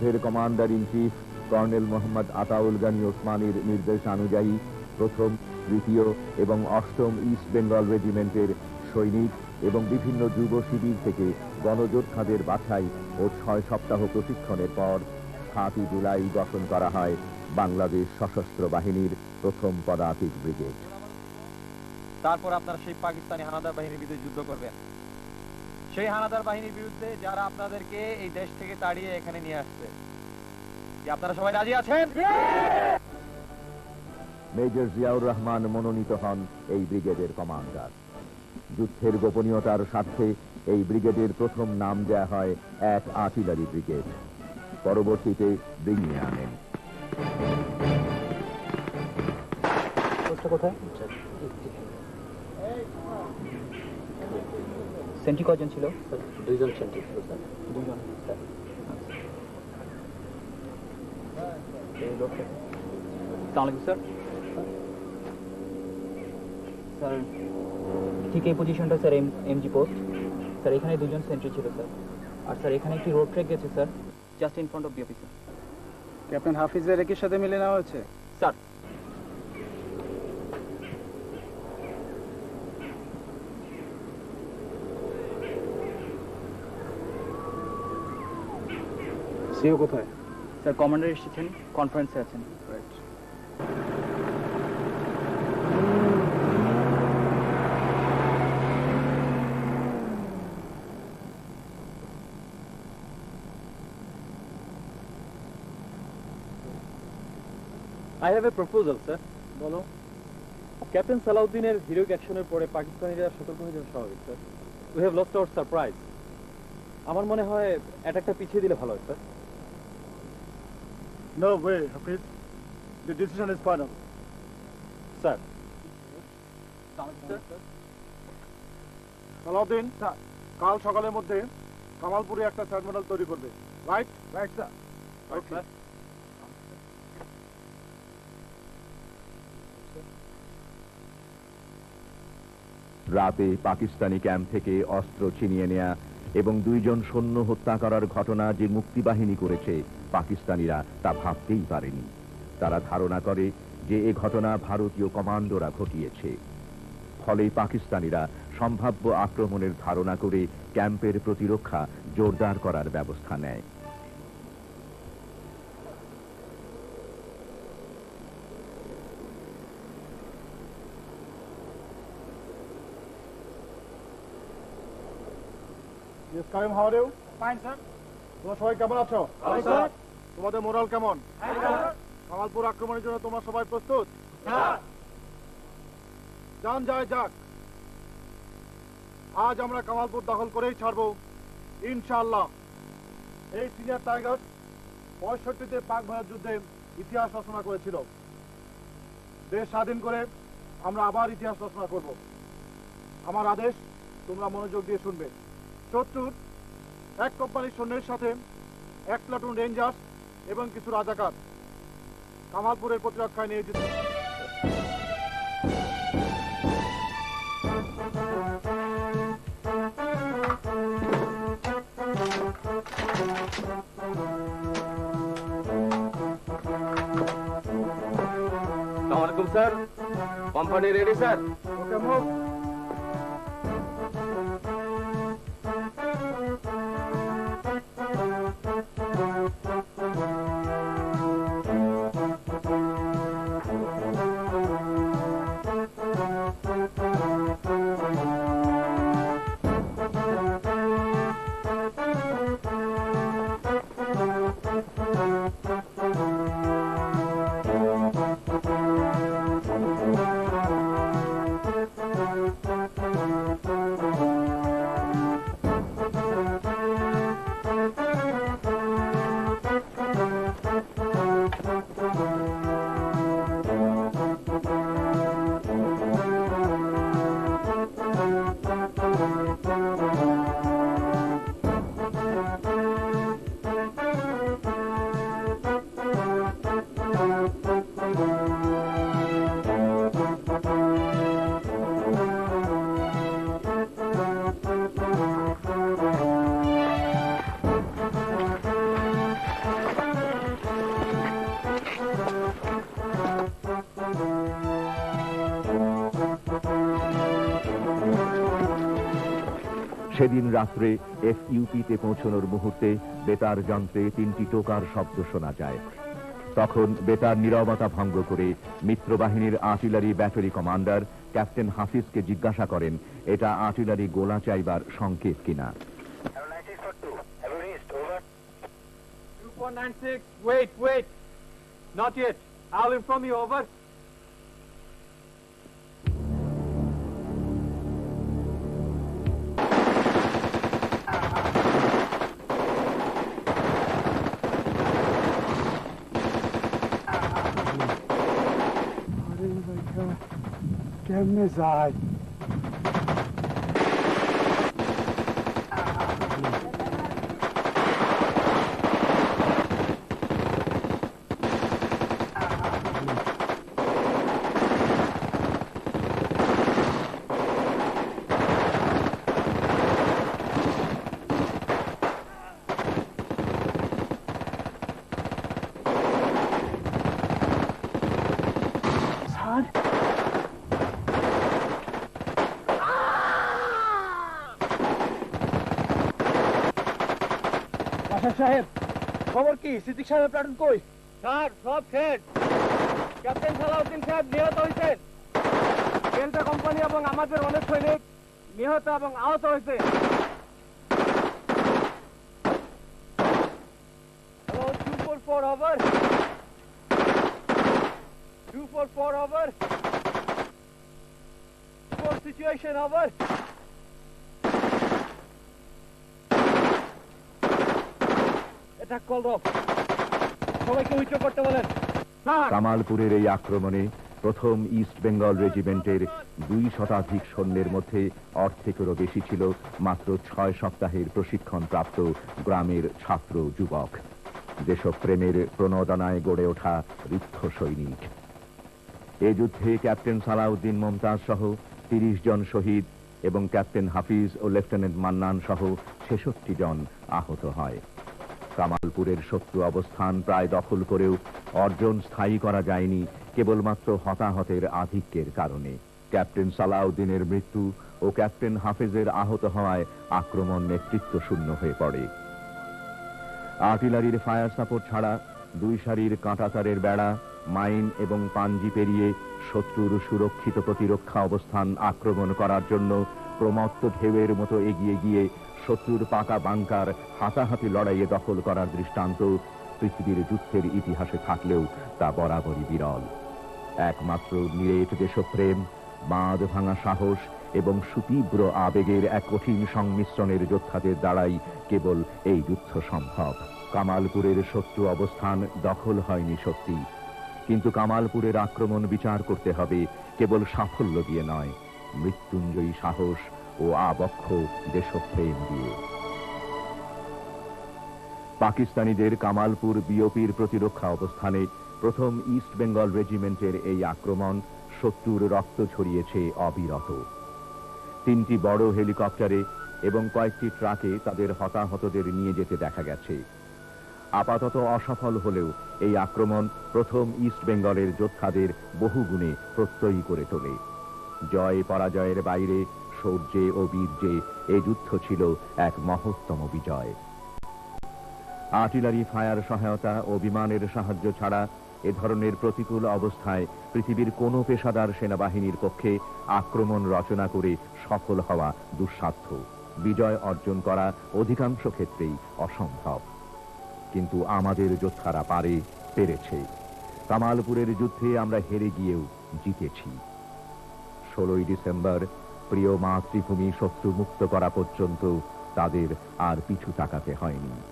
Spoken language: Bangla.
যুদ্ধের commander in chief colonel Mohammad Ataul Gani ওসমানীর নির্দেশানুযায়ী প্রথম তৃতীয় এবং অষ্টম ইস্ট বেঙ্গল রেজিমেন্টের সৈনিক এবং বিভিন্ন যুব শিবির থেকে গণযোদ্ধাদের বাছাই ও ছয় সপ্তাহ প্রশিক্ষণের পর সাতই জুলাই গঠন করা হয় বাংলাদেশ সশস্ত্র বাহিনীর প্রথম পদাতিক ব্রিগেড। তারপর আপনারা সেই পাকিস্তানি হানাদার বাহিনীর বিরুদ্ধে যুদ্ধ করবেন। সেই হানাদার বাহিনীর বিরুদ্ধে যারা আপনাদেরকে এই দেশ থেকে তাড়িয়ে এখানে নিয়ে আসছে। আপনারা সবাই রাজি আছেন? মেজর জিয়াউর রহমান মনোনীত হন এই ব্রিগেডের কমান্ডার। যুদ্ধের গোপনীয়তার স্বার্থে এই ব্রিগেডের প্রথম নাম দেয়া হয় এক আর্টিলারি ব্রিগেড। পরবর্তীতে ব্রিগিয়ে আনেন। সেন্টি কজন ছিল? দুইজন সেন্টি ছিল স্যার। দুজন সালামালাইকুম স্যার। স্যার ঠিক এই পজিশনটা sir M MG post sir এখানে দুজন সেন্ট্রি ছিল স্যার। আর স্যার এখানে একটি রোড ট্রেক গেছে sir just in front of the office captain হাফিজের একই সাথে মিলে নেওয়া হয়েছে? স্যার সিও কোথায়? স্যার কমান্ডার এসেছেন কনফারেন্সে আছেন। I have a proposal sir বলো। ক্যাপ্টেন সালাউদ্দিনের হিরোইক অ্যাকশনের পরে পাকিস্তানিরা সতর্ক হয়ে যাওয়া স্বাভাবিক sir we have lost our surprise আমার মনে হয় অ্যাটাকটা পিছিয়ে দিলে ভালো হয় sir No way, Hafiz. The decision is final. Sir Salauddin কাল সকালের মধ্যে কামালপুরে একটা টার্মিনাল তৈরি করবে। রাইট রাইট স্যার স্যার রাতে পাকিস্তানি ক্যাম্প থেকে অস্ত্র ছিনিয়ে নেয়া এবং দুইজন সৈন্য হত্যা করার ঘটনা যে মুক্তিবাহিনী করেছে, পাকিস্তানিরা তা ভাবতেই পারেনি। তারা ধারণা করে যে এ ঘটনা ভারতীয় কমান্ডোরা ঘটিয়েছে। ফলে পাকিস্তানিরা সম্ভাব্য আক্রমণের ধারণা করে ক্যাম্পের প্রতিরক্ষা জোরদার করার ব্যবস্থা নেয়। Yes, Karim, how are you? Fine, sir. তোমরা সবাই কেমন আছো? তোমাদের মোরাল কেমন? কামালপুর আক্রমণের জন্য তোমরা সবাই প্রস্তুত? যান যায় যাক। আজ আমরা কামালপুর দখল করেই ছাড়বো ইনশাআল্লাহ। এই সিনিয়র টাইগার পঁয়ষট্টিতে পাক ভারত যুদ্ধে ইতিহাস রচনা করেছিল। দেশ স্বাধীন করে আমরা আবার ইতিহাস রচনা করব। আমার আদেশ তোমরা মনোযোগ দিয়ে শুনবে। শত্রুর এক কোম্পানির সৈন্যের সাথে এক প্লাটুন রেঞ্জার্স এবং কিছু রাজাকার। কামালপুরের প্রতিরক্ষায় নিয়োজিত। Sir. Company ready sir. Okay move সেদিন রাত্রে এফইউপিতে পৌঁছানোর মুহূর্তে বেতার যন্ত্রে তিনটি টোকার শব্দ শোনা যায় তখন বেতার নীরবতা ভঙ্গ করে মিত্রবাহিনীর আর্টিলারি ব্যাটারি কমান্ডার ক্যাপ্টেন হাফিজকে জিজ্ঞাসা করেন এটা আর্টিলারি গোলা চাইবার সংকেত কিনা. Not yet. I'll inform you, over. কেমনে যায় বাসার সাহেব খবর কি? সিদ্দিক সাহেবের প্লাটুন কই? স্যার সব শেষ। ক্যাপ্টেন সালাউদ্দিন সাহেব নিহত হয়েছেন। ডেল্টা কোম্পানি এবং আমাদের অনেক সৈনিক নিহত এবং আহত হয়েছে। Hello two four four over two four four over কামালপুরের এই আক্রমণে প্রথম ইস্ট বেঙ্গল রেজিমেন্টের দুই শতাধিক সৈন্যের মধ্যে অর্ধেকেরও বেশি ছিল মাত্র ছয় সপ্তাহের প্রশিক্ষণ প্রাপ্ত গ্রামের ছাত্র যুবক। দেশপ্রেমের প্রণোদনায় গড়ে ওঠা ঋদ্ধ সৈনিক। এ যুদ্ধে ক্যাপ্টেন সালাউদ্দিন মমতাজ সহ তিরিশ জন শহীদ এবং ক্যাপ্টেন হাফিজ ও লেফটেন্যান্ট মান্নান সহ ছেষট্টি জন আহত হয়। কামালপুরের শত্রু অবস্থান প্রায় দখল করেও অর্জন স্থায়ী করা যায়নি কেবলমাত্র হতাহতের আধিক্যের কারণে। ক্যাপ্টেন সালাউদ্দিনের মৃত্যু ও ক্যাপ্টেন হাফেজের আহত হওয়ায় আক্রমণ নেতৃত্ব শূন্য হয়ে পড়ে। আর্টিলারির ফায়ার সাপোর্ট ছাড়া দুই সারির কাঁটাতারের বেড়া, মাইন এবং পাঞ্জি পেরিয়ে শত্রুর সুরক্ষিত প্রতিরক্ষা অবস্থান আক্রমণ করার জন্য প্রমত্ত ঢেউয়ের মতো এগিয়ে গিয়ে শত্রুর পাকা বাংকার হাতাহাতি লড়াইয়ে দখল করার দৃষ্টান্ত পৃথিবীর যুদ্ধের ইতিহাসে থাকলেও তা বরাবরই বিরল। একমাত্র নিরেট দেশপ্রেম, বাঁধ ভাঙা সাহস এবং সুতীব্র আবেগের এক কঠিন সংমিশ্রণের যোদ্ধাদের দ্বারাই কেবল এই যুদ্ধ সম্ভব। কামালপুরের শত্রু অবস্থান দখল হয়নি সত্যি। কিন্তু কামালপুরের আক্রমণ বিচার করতে হবে, কেবল সাফল্য দিয়ে নয়, মৃত্যুঞ্জয়ী সাহস ও আবক্ষ দেশপ্রেম দিয়ে। পাকিস্তানিদের কামালপুর বিওপির প্রতিরক্ষা অবস্থানে প্রথম ইস্ট বেঙ্গল রেজিমেন্টের এই আক্রমণ শত্রুর রক্ত ছড়িয়েছে অবিরত। তিনটি বড় হেলিকপ্টারে এবং কয়েকটি ট্রাকে তাদের হতাহতদের নিয়ে যেতে দেখা গেছে। আপাতত অসফল হলেও এই আক্রমণ প্রথম ইস্ট বেঙ্গলের যোদ্ধাদের বহুগুণে প্রত্যয়ী করে তোলে। জয় পরাজয়ের বাইরে শৌর্যে ও বীর্যে এই যুদ্ধ ছিল এক মহত্তম বিজয়। আর্টিলারি, ফায়ার সহায়তা ও বিমানের সাহায্য ছাড়া এ ধরনের প্রতিকূল অবস্থায় পৃথিবীর কোনো পেশাদার সেনাবাহিনীর পক্ষে আক্রমণ রচনা করে সফল হওয়া দুঃসাধ্য। বিজয় অর্জন করা অধিকাংশ ক্ষেত্রেই অসম্ভব। কিন্তু আমাদের যোদ্ধারা পারে, পেরেছে। কামালপুরের যুদ্ধে আমরা হেরে গিয়েও জিতেছি। ষোলোই ডিসেম্বর প্রিয় মাতৃভূমি শত্রু মুক্ত করা পর্যন্ত তাদের আর পিছু তাকাতে হয়নি।